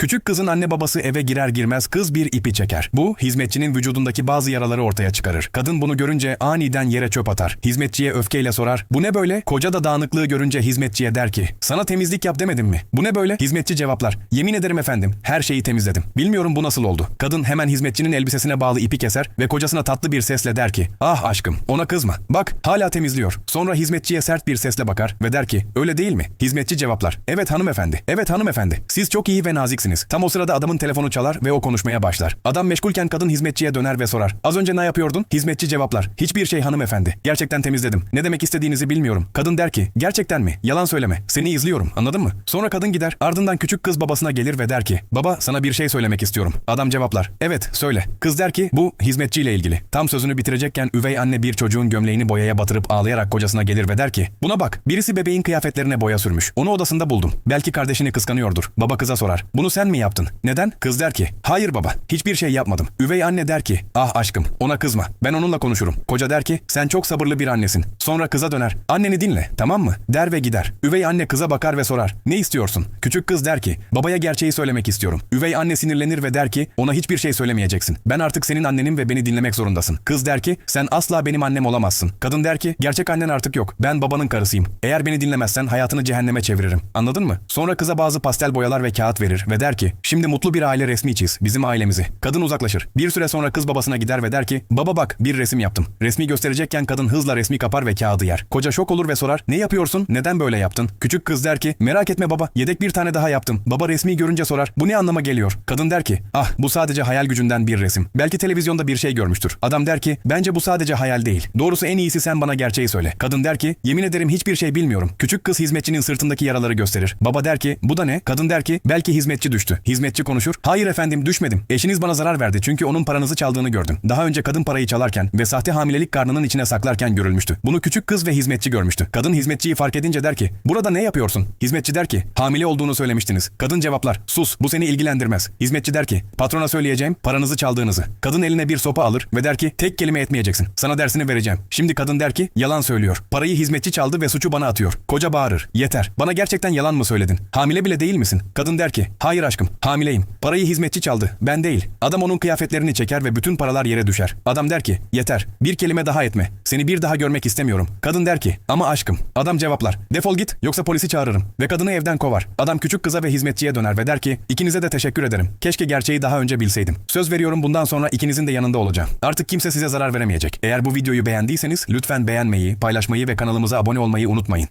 Küçük kızın anne babası eve girer girmez kız bir ipi çeker. Bu hizmetçinin vücudundaki bazı yaraları ortaya çıkarır. Kadın bunu görünce aniden yere çöp atar. Hizmetçiye öfkeyle sorar. Bu ne böyle? Koca da dağınıklığı görünce hizmetçiye der ki sana temizlik yap demedim mi? Bu ne böyle? Hizmetçi cevaplar. Yemin ederim efendim her şeyi temizledim. Bilmiyorum bu nasıl oldu. Kadın hemen hizmetçinin elbisesine bağlı ipi keser ve kocasına tatlı bir sesle der ki ah aşkım ona kızma. Bak hala temizliyor. Sonra hizmetçiye sert bir sesle bakar ve der ki öyle değil mi? Hizmetçi cevaplar. Evet hanımefendi. Evet hanımefendi. Siz çok iyi ve naziksiniz. Tam o sırada adamın telefonu çalar ve o konuşmaya başlar. Adam meşgulken kadın hizmetçiye döner ve sorar. Az önce ne yapıyordun? Hizmetçi cevaplar. Hiçbir şey hanımefendi. Gerçekten temizledim. Ne demek istediğinizi bilmiyorum. Kadın der ki gerçekten mi? Yalan söyleme. Seni izliyorum. Anladın mı? Sonra kadın gider. Ardından küçük kız babasına gelir ve der ki baba sana bir şey söylemek istiyorum. Adam cevaplar. Evet söyle. Kız der ki bu hizmetçiyle ilgili. Tam sözünü bitirecekken üvey anne bir çocuğun gömleğini boyaya batırıp ağlayarak kocasına gelir ve der ki buna bak birisi bebeğin kıyafetlerine boya sürmüş. Onu odasında buldum. Belki kardeşini kıskanıyordur. Baba kıza sorar. Bunu sen mi yaptın? Neden? Kız der ki hayır baba hiçbir şey yapmadım. Üvey anne der ki ah aşkım ona kızma. Ben onunla konuşurum. Koca der ki sen çok sabırlı bir annesin. Sonra kıza döner. Anneni dinle tamam mı? Der ve gider. Üvey anne kıza bakar ve sorar. Ne istiyorsun? Küçük kız der ki babaya gerçeği söylemek istiyorum. Üvey anne sinirlenir ve der ki ona hiçbir şey söylemeyeceksin. Ben artık senin annenim ve beni dinlemek zorundasın. Kız der ki sen asla benim annem olamazsın. Kadın der ki gerçek annen artık yok. Ben babanın karısıyım. Eğer beni dinlemezsen hayatını cehenneme çeviririm. Anladın mı? Sonra kıza bazı pastel boyalar ve kağıt verir ve der ki şimdi mutlu bir aile resmi çiz. Bizim ailemizi. Kadın uzaklaşır. Bir süre sonra kız babasına gider ve der ki baba bak bir resim yaptım. Resmi gösterecekken kadın hızla resmi kapar ve kağıdı yer. Koca şok olur ve sorar ne yapıyorsun? Neden böyle yaptın? Küçük kız der ki merak etme baba yedek bir tane daha yaptım. Baba resmi görünce sorar bu ne anlama geliyor? Kadın der ki ah bu sadece hayal gücünden bir resim. Belki televizyonda bir şey görmüştür. Adam der ki bence bu sadece hayal değil. Doğrusu en iyisi sen bana gerçeği söyle. Kadın der ki yemin ederim hiçbir şey bilmiyorum. Küçük kız hizmetçinin sırtındaki yaraları gösterir. Baba der ki bu da ne? Kadın der ki belki hizmetçi düştü. Hizmetçi konuşur. Hayır efendim düşmedim. Eşiniz bana zarar verdi çünkü onun paranızı çaldığını gördüm. Daha önce kadın parayı çalarken ve sahte hamilelik karnının içine saklarken görülmüştü. Bunu küçük kız ve hizmetçi görmüştü. Kadın hizmetçiyi fark edince der ki burada ne yapıyorsun? Hizmetçi der ki hamile olduğunu söylemiştiniz. Kadın cevaplar sus bu seni ilgilendirmez. Hizmetçi der ki patrona söyleyeceğim paranızı çaldığınızı. Kadın eline bir sopa alır ve der ki tek kelime etmeyeceksin. Sana dersini vereceğim. Şimdi kadın der ki yalan söylüyor. Parayı hizmetçi çaldı ve suçu bana atıyor. Koca bağırır. Yeter. Bana gerçekten yalan mı söyledin? Hamile bile değil misin? Kadın der ki hayır aşkım hamileyim. Parayı hizmetçi çaldı. Ben değil. Adam onun kıyafetlerini çeker ve bütün paralar yere düşer. Adam der ki yeter. Bir kelime daha etme. Seni bir daha görmek istemiyorum. Kadın der ki ama aşkım. Adam cevaplar. Defol git yoksa polisi çağırırım. Ve kadını evden kovar. Adam küçük kıza ve hizmetçiye döner ve der ki ikinize de teşekkür ederim. Keşke gerçeği daha önce bilseydim. Söz veriyorum bundan sonra ikinizin de yanında olacağım. Artık kimse size zarar veremeyecek. Eğer bu videoyu beğendiyseniz lütfen beğenmeyi, paylaşmayı ve kanalımıza abone olmayı unutmayın.